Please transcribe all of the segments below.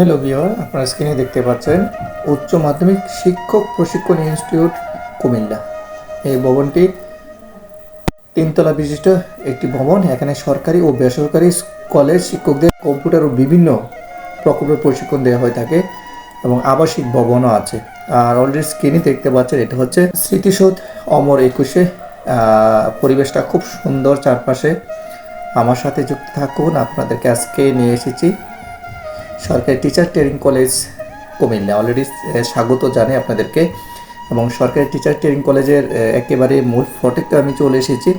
Hello বিওর আপনারা স্ক্রিনে দেখতে পাচ্ছেন উচ্চ মাধ্যমিক শিক্ষক প্রশিক্ষণ ইনস্টিটিউট কুমিল্লা। এই ভবনটি তিনতলা বিশিষ্ট একটি ভবন, এখানে সরকারি ও বেসরকারি কলেজ শিক্ষকদের কম্পিউটার ও বিভিন্ন প্রকল্পের প্রশিক্ষণ দেওয়া হয়ে থাকে এবং আবাসিক ভবনও আছে। আর অলরেডি স্ক্রিনে দেখতে পাচ্ছেন এটা হচ্ছে স্মৃতিসৌধ অমর একুশে। পরিবেশটা খুব সুন্দর চারপাশে। আমার সাথে যুক্ত থাকুন, আপনাদেরকে আজকে নিয়ে এসেছি সরকারি teacher training college Comilla. Already স্বাগত জানাই আপনাদেরকে। এবং সরকারি টিচার ট্রেনিং কলেজের একেবারে মূল ফটেকটা আমি চলে এসেছি।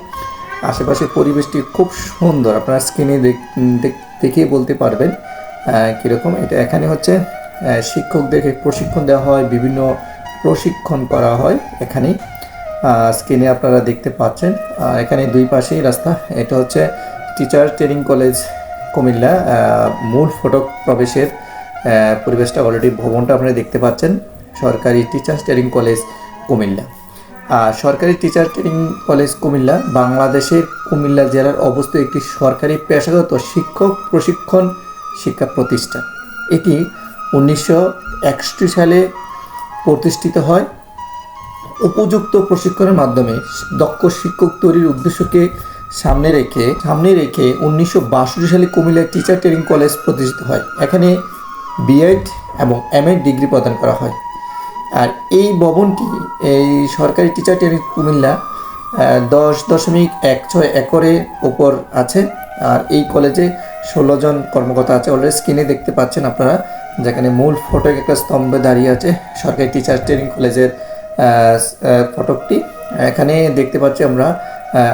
আশেপাশে পরিবেশটি খুব সুন্দর। আপনারা স্ক্রিনে দেখেই বলতে পারবেন কীরকম। এটা এখানে হচ্ছে শিক্ষকদেরকে প্রশিক্ষণ দেওয়া হয়, বিভিন্ন প্রশিক্ষণ করা হয় এখানেই। স্ক্রিনে আপনারা দেখতে পাচ্ছেন। এখানে দুই পাশেই রাস্তা। এটা হচ্ছে টিচার ট্রেনিং কলেজ কুমিল্লা মূল ফটক প্রবেশের পরিবেশটা অলরেডি ভবনটা আপনারা দেখতে পাচ্ছেন। সরকারি টিচার্স ট্রেনিং কলেজ কুমিল্লা। আর সরকারি টিচার ট্রেনিং কলেজ কুমিল্লা, বাংলাদেশের কুমিল্লা জেলার অবস্থিত একটি সরকারি পেশাগত শিক্ষক প্রশিক্ষণ শিক্ষা প্রতিষ্ঠান। এটি উনিশশো একষট্টি সালে প্রতিষ্ঠিত হয়। উপযুক্ত প্রশিক্ষণের মাধ্যমে দক্ষ শিক্ষক তৈরির উদ্দেশ্যকে সামনে রেখে সামনে রেখে উনিশশো বাষট্টি সালে কুমিল্লার টিচার ট্রেনিং কলেজ প্রতিষ্ঠিত হয়। এখানে বিএড এবং এমএড ডিগ্রি প্রদান করা হয়। আর এই ভবনটি, এই সরকারি টিচার ট্রেনিং কুমিল্লা দশ দশমিক এক ছয় একরের উপর আছে। আর এই কলেজে ষোলো জন কর্মকর্তা আছে। অলরেডি স্ক্রিনে দেখতে পাচ্ছেন আপনারা, যেখানে মূল ফটক একটা স্তম্ভে দাঁড়িয়ে আছে সরকারি টিচার ট্রেনিং কলেজের ফটকটি। এখানে দেখতে পাচ্ছি আমরা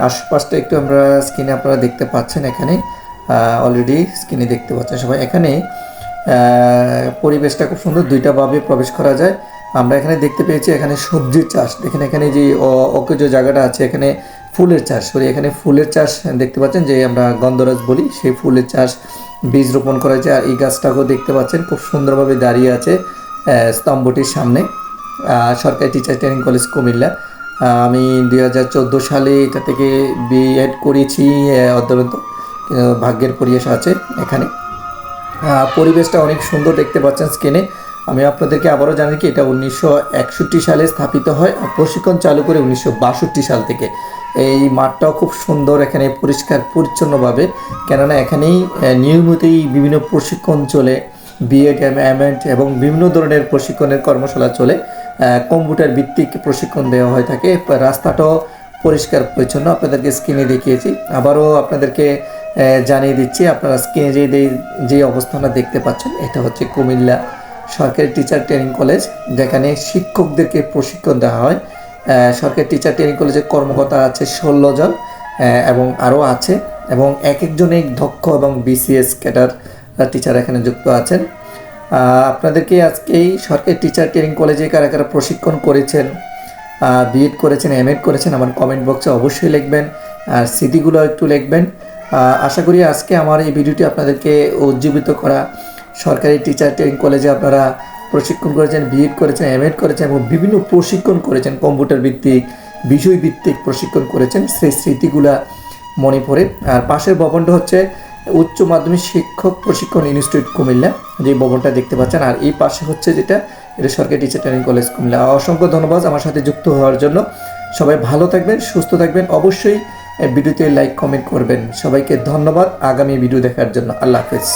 আশপাশটা একটু আমরা স্ক্রিনে আপনারা দেখতে পাচ্ছেন এখানে। অলরেডি স্ক্রিনে দেখতে পাচ্ছেন সবাই। এখানে পরিবেশটা খুব সুন্দর। দুইটা ভাবে প্রবেশ করা যায়। আমরা এখানে দেখতে পেয়েছি এখানে সবজির চাষ। দেখেন এখানে যে অকেজ জায়গাটা আছে, এখানে ফুলের চাষ। সরি, এখানে ফুলের চাষ দেখতে পাচ্ছেন, যে আমরা গন্ধরাজ বলি, সেই ফুলের চাষ বীজ রোপণ করা হয়েছে। আর এই গাছটাকেও দেখতে পাচ্ছেন, খুব সুন্দরভাবে দাঁড়িয়ে আছে স্তম্ভটির সামনে। সরকারি টিচার ট্রেনিং কলেজ কুমিল্লা। আমি দুই হাজার চোদ্দ সালে এটা থেকে বিএড করেছি অধ্যয়নত ভাগ্যের পরিবেশ আছে এখানে। পরিবেশটা অনেক সুন্দর দেখতে পাচ্ছেন স্ক্রিনে। আমি আপনাদেরকে আবারও জানি কি, এটা উনিশশো একষট্টি সালে স্থাপিত হয় আর প্রশিক্ষণ চালু করে উনিশশো বাষট্টি সাল থেকে। এই মাঠটাও খুব সুন্দর, এখানে পরিষ্কার, পরিচ্ছন্নভাবে। কেননা এখানেই নিয়মিতই বিভিন্ন প্রশিক্ষণ চলে বিএড এমএড এবং বিভিন্ন ধরনের প্রশিক্ষণের কর্মশালা চলে। কম্পিউটার ভিত্তিক প্রশিক্ষণ দেওয়া হয়ে থাকে। রাস্তাটাও পরিষ্কার পরিচ্ছন্ন। আপনাদেরকে স্ক্রিনে দেখিয়েছি। আবারও আপনাদেরকে জানিয়ে দিচ্ছি, আপনারা স্ক্রিনে যে যে- অবস্থানটা দেখতে পাচ্ছেন, এটা হচ্ছে কুমিল্লা সরকারি টিচার ট্রেনিং কলেজ যেখানে শিক্ষকদেরকে প্রশিক্ষণ দেওয়া হয়। সরকারি টিচার ট্রেনিং কলেজের কর্মকর্তা আছে ষোলো জন এবং আরও আছে। এবং এক একজনই দক্ষ এবং বিসিএস ক্যাডার টিচার এখানে যুক্ত আছেন। আপনাদেরকে আজকেই সরকারি টিচার ট্রেনিং কলেজে কারা কারা প্রশিক্ষণ করেছেন বিএড করেছেন এমএড করেছেন, আমার কমেন্ট বক্সে অবশ্যই লিখবেন, আর স্মৃতিগুলো একটু লিখবেন। আশা করি আজকে আমার এই ভিডিওটি আপনাদেরকে উজ্জীবিত করা। সরকারি টিচার ট্রেনিং কলেজে আপনারা প্রশিক্ষণ করেছেন বিএড করেছেন এমএড করেছেন এবং বিভিন্ন প্রশিক্ষণ করেছেন কম্পিউটার ভিত্তিক, বিষয় ভিত্তিক প্রশিক্ষণ করেছেন। সেই স্মৃতিগুলা মনে পড়ে। আর পাশের ভবনটা হচ্ছে উচ্চ মাধ্যমিক শিক্ষক প্রশিক্ষণ ইনস্টিটিউট কুমিল্লা, যে ভবনটা দেখতে পাচ্ছেন। আর এই পাশে হচ্ছে যেটা, এটা সরকারি টিচার ট্রেনিং কলেজ কুমিল্লা। অসংখ্য ধন্যবাদ আমার সাথে যুক্ত হওয়ার জন্য। সবাই ভালো থাকবেন, সুস্থ থাকবেন। অবশ্যই ভিডিওতে লাইক কমেন্ট করবেন। সবাইকে ধন্যবাদ আগামী ভিডিও দেখার জন্য। আল্লাহ হাফেজ।